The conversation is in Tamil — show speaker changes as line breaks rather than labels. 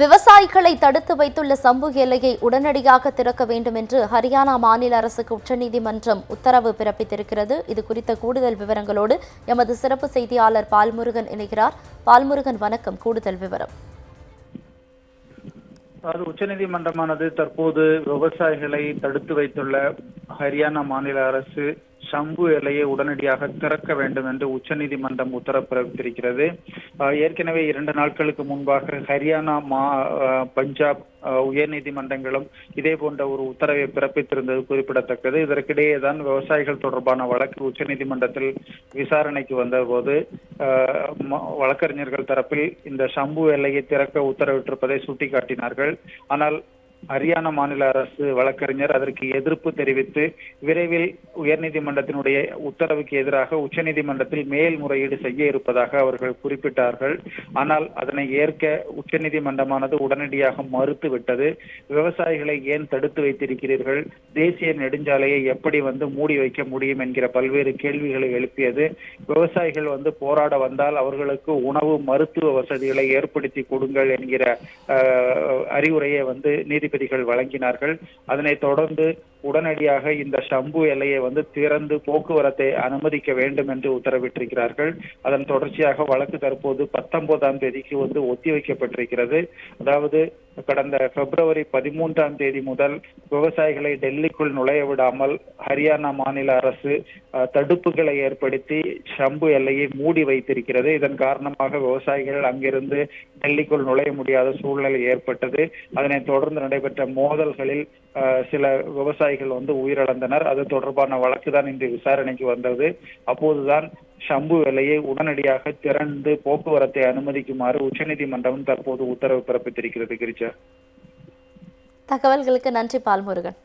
விவசாயிகளை தடுத்து வைத்துள்ள சம்பு எல்லையை உடனடியாக திறக்க வேண்டும் என்று ஹரியானா மாநில அரசுக்கு உச்சநீதிமன்றம் உத்தரவு பிறப்பித்திருக்கிறது. இது குறித்த கூடுதல் விவரங்களோடு எமது சிறப்பு செய்தியாளர் பால்முருகன் இணைகிறார். பால்முருகன் வணக்கம். கூடுதல் விவரம்.
அது உச்சநீதிமன்றமானது தற்போது விவசாயிகளை தடுத்து வைத்துள்ள ஹரியானா மாநில அரசு சம்பு எல்லையை உடனடியாக திறக்க வேண்டும் என்று உச்சநீதிமன்றம் உத்தரவு பிறப்பித்திருக்கிறது. ஏற்கனவே இரண்டு நாட்களுக்கு முன்பாக ஹரியானா மா பஞ்சாப் அஹ் உயர்நீதிமன்றங்களும் இதே போன்ற ஒரு உத்தரவை பிறப்பித்திருந்தது குறிப்பிடத்தக்கது. இதற்கிடையே தான் விவசாயிகள் தொடர்பான வழக்கு உச்சநீதிமன்றத்தில் விசாரணைக்கு வந்தபோது அஹ் ம- வழக்கறிஞர்கள் தரப்பில் இந்த சம்பு எல்லையை திறக்க உத்தரவிட்டிருப்பதை சுட்டிக்காட்டினார்கள். ஆனால் ஹரியானா மாநில அரசு வழக்கறிஞர் அதற்கு எதிர்ப்பு தெரிவித்து விரைவில் உயர்நீதிமன்றத்தினுடைய உத்தரவுக்கு எதிராக உச்சநீதிமன்றத்தில் மேல்முறையீடு செய்ய இருப்பதாக அவர்கள் குறிப்பிட்டார்கள். ஆனால் அதனை ஏற்க உச்சநீதிமன்றமானது உடனடியாக மறுத்துவிட்டது. விவசாயிகளை ஏன் தடுத்து வைத்திருக்கிறீர்கள்? தேசிய நெடுஞ்சாலையை எப்படி வந்து மூடி வைக்க முடியும் என்கிற பல்வேறு கேள்விகளை எழுப்பியது. விவசாயிகள் வந்து போராட வந்தால் அவர்களுக்கு உணவு மருத்துவ வசதிகளை ஏற்படுத்தி கொடுங்கள் என்கிற அறிவுரையை வந்து நீதிபதிகள் வழங்கினார்கள். அதனைத் தொடர்ந்து உடனடியாக இந்த ஷம்பு எல்லையை வந்து திறந்து போக்குவரத்தை அனுமதிக்க வேண்டும் என்று உத்தரவிட்டிருக்கிறார்கள். அதன் தொடர்ச்சியாக வழக்கு தற்போது பத்தொன்பதாம் தேதிக்கு வந்து ஒத்திவைக்கப்பட்டிருக்கிறது. அதாவது கடந்த பிப்ரவரி பதிமூன்றாம் தேதி முதல் விவசாயிகளை டெல்லிக்குள் நுழைய விடாமல் ஹரியானா மாநில அரசு தடுப்புகளை ஏற்படுத்தி ஷம்பு எல்லையை மூடி வைத்திருக்கிறது. இதன் காரணமாக விவசாயிகள் அங்கிருந்து டெல்லிக்குள் நுழைய முடியாத சூழ்நிலை ஏற்பட்டது. அதனைத் தொடர்ந்து நடைபெற்ற மோதல்களில் சில விவசாயிகள் வந்து உயிரிழந்தனர். அது தொடர்பான வழக்கு தான் இன்று விசாரணைக்கு வந்தது. அப்போதுதான் சம்பு எல்லையை உடனடியாக திறந்து போக்குவரத்தை அனுமதிக்குமாறு உச்சநீதிமன்றம் தற்போது உத்தரவு பிறப்பித்திருக்கிறது கிரிஜா.
தகவல்களுக்கு நன்றி பால்முருகன்.